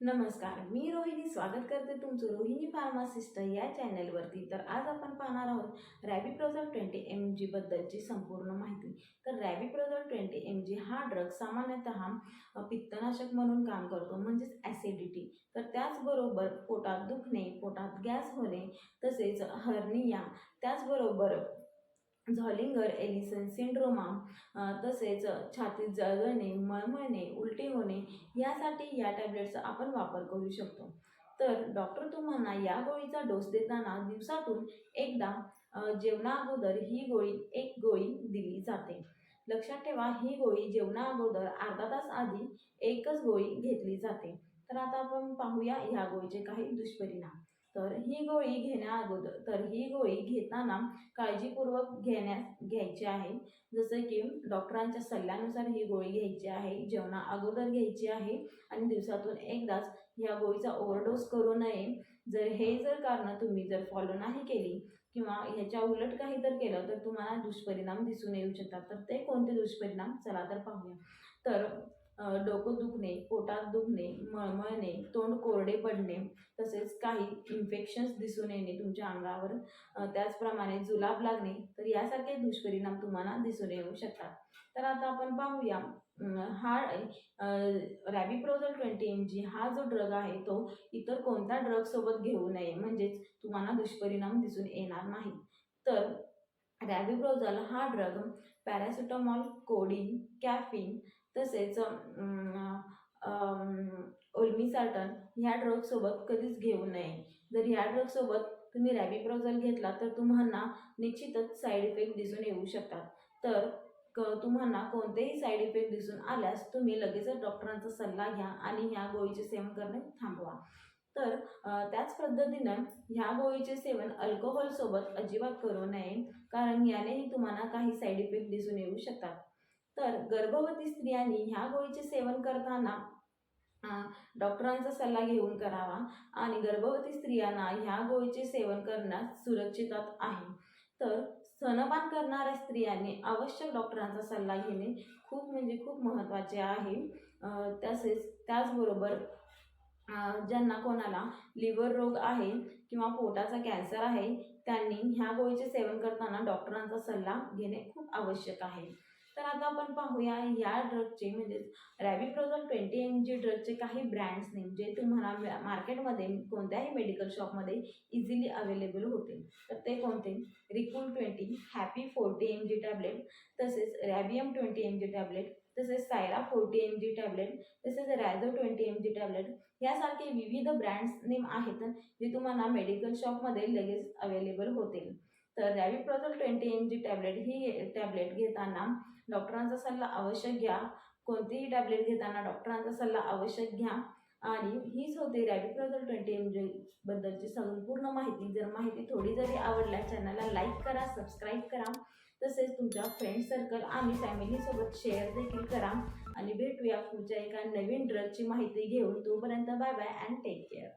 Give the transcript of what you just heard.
नमस्कार मी रोहिणी स्वागत करते तुमचं रोहिणी फार्मासिस्ट या चॅनलवरती. तर आज आपण पाहणार आहोत रॅबिप्रोझल ट्वेंटी एम जीबद्दलची संपूर्ण माहिती. तर रॅबिप्रोझल ट्वेंटी एम जी हा ड्रग सामान्यतः पित्तनाशक म्हणून काम करतो म्हणजेच ॲसिडिटी तर त्याचबरोबर पोटात दुखणे पोटात गॅस होणे तसेच हर्निया त्याचबरोबर झॉलिंगर एलिसन सिंड्रोमा तसेच छातीत जळजळणे मळमळणे उलटी होणे यासाठी या टॅबलेटचा आपण वापर करू शकतो. तर डॉक्टर तुम्हाला या गोळीचा डोस देताना दिवसातून एकदा जेवणाअगोदर ही गोळी एक गोळी दिली जाते. लक्षात ठेवा ही गोळी जेवणाअगोदर अर्धा तास आधी एकच गोळी घेतली जाते. तर आता आपण पाहूया या गोळीचे काही दुष्परिणाम. तर ही गोळी घेण्याअगोदर तर ही गोळी घेताना काळजीपूर्वक घेण्यास घ्यायची आहे. जसं की डॉक्टरांच्या सल्ल्यानुसार ही गोळी घ्यायची आहे जेवणा अगोदर घ्यायची आहे आणि दिवसातून एकदाच ह्या गोळीचा ओव्हरडोस करू नये. जर हे जर कारणं तुम्ही जर फॉलो नाही केली किंवा ह्याच्या उलट काही जर केलं तर तुम्हाला दुष्परिणाम दिसून येऊ शकतात. तर ते कोणते दुष्परिणाम? चला तर पाहूया. तर डोकं दुखणे पोटात दुखणे मळमळणे तोंड कोरडे पडणे तसेच काही इन्फेक्शन्स दिसून येणे तुमच्या अंगावर. त्याचप्रमाणे जुलाब लागणे तर यासारखे दुष्परिणाम तुम्हाला दिसून येऊ शकतात. तर आता आपण पाहूया हा रॅबिप्रोझल ट्वेंटी एम जी हा जो ड्रग आहे तो इतर कोणत्या ड्रगसोबत घेऊ नये म्हणजेच तुम्हाला दुष्परिणाम दिसून येणार नाही. तर रॅबिप्रोझल हा ड्रग पॅरासिटामॉल कोडीन कॅफिन तसेच ओल्मिसार्टन ह्या ड्रगसोबत कधीच घेऊ नये. जर ह्या ड्रगसोबत तुम्ही रॅबिप्रोझल घेतला तर तुम्हाला निश्चितच साईड इफेक्ट दिसून येऊ शकतात. तर क तुम्हाला कोणतेही साईड इफेक्ट दिसून आल्यास तुम्ही लगेचच डॉक्टरांचा सल्ला घ्या आणि ह्या गोळीचे सेवन करणे थांबवा. तर त्याच पद्धतीनं ह्या गोळीचे सेवन अल्कोहोलसोबत अजिबात करू नये कारण यानेही तुम्हाला काही साईड इफेक्ट दिसून येऊ शकतात. तर गर्भवती स्त्रियांनी ह्या गोळीचे सेवन करताना डॉक्टरांचा सल्ला घेऊन करावा आणि गर्भवती स्त्रियांना ह्या गोळीचे सेवन करण्यास सुरक्षितात आहे. तर स्तनपान करणाऱ्या स्त्रियांनी आवश्यक डॉक्टरांचा सल्ला घेणे खूप म्हणजे खूप महत्त्वाचे आहे. तसेच त्याचबरोबर ज्यांना कोणाला लिव्हर रोग आहे किंवा पोटाचा कॅन्सर आहे त्यांनी ह्या गोळीचे सेवन करताना डॉक्टरांचा सल्ला घेणे खूप आवश्यक आहे. तर आता आपण पाहूया या ड्रगचे म्हणजेच रॅबिप्रोझल ट्वेंटी एम जी ड्रगचे काही ब्रँड्स नेम जे तुम्हाला मार्केटमध्ये कोणत्याही मेडिकल शॉपमध्ये इझिली अवेलेबल होतील. तर ते कोणते? Rekool twenty Happi forty M G tablet तसेच Rabium twenty M G tablet तसेच Cyra forty M G tablet तसेच Razo twenty M G tablet यासारखे विविध ब्रँड्स नेम आहेत जे तुम्हाला मेडिकल शॉपमध्ये लगेच अवेलेबल होतील. तर रॅविप्रोझल ट्वेंटी एम जी टॅबलेट ही टॅबलेट घेताना डॉक्टरांचा सल्ला आवश्यक घ्या. कोणतीही टॅबलेट घेताना डॉक्टरांचा सल्ला आवश्यक घ्या. आणि हीच होती रॅबिप्रोझल ट्वेंटी एम जी बद्दलची संपूर्ण माहिती. जर माहिती थोडी जरी आवडल्या चॅनलला लाईक करा सबस्क्राईब करा. तसेच तुमच्या फ्रेंड सर्कल आणि फॅमिलीसोबत शेअर देखील करा. आणि भेटूया पुढच्या एका नवीन ड्रगची माहिती घेऊन. तोपर्यंत bye bye and take care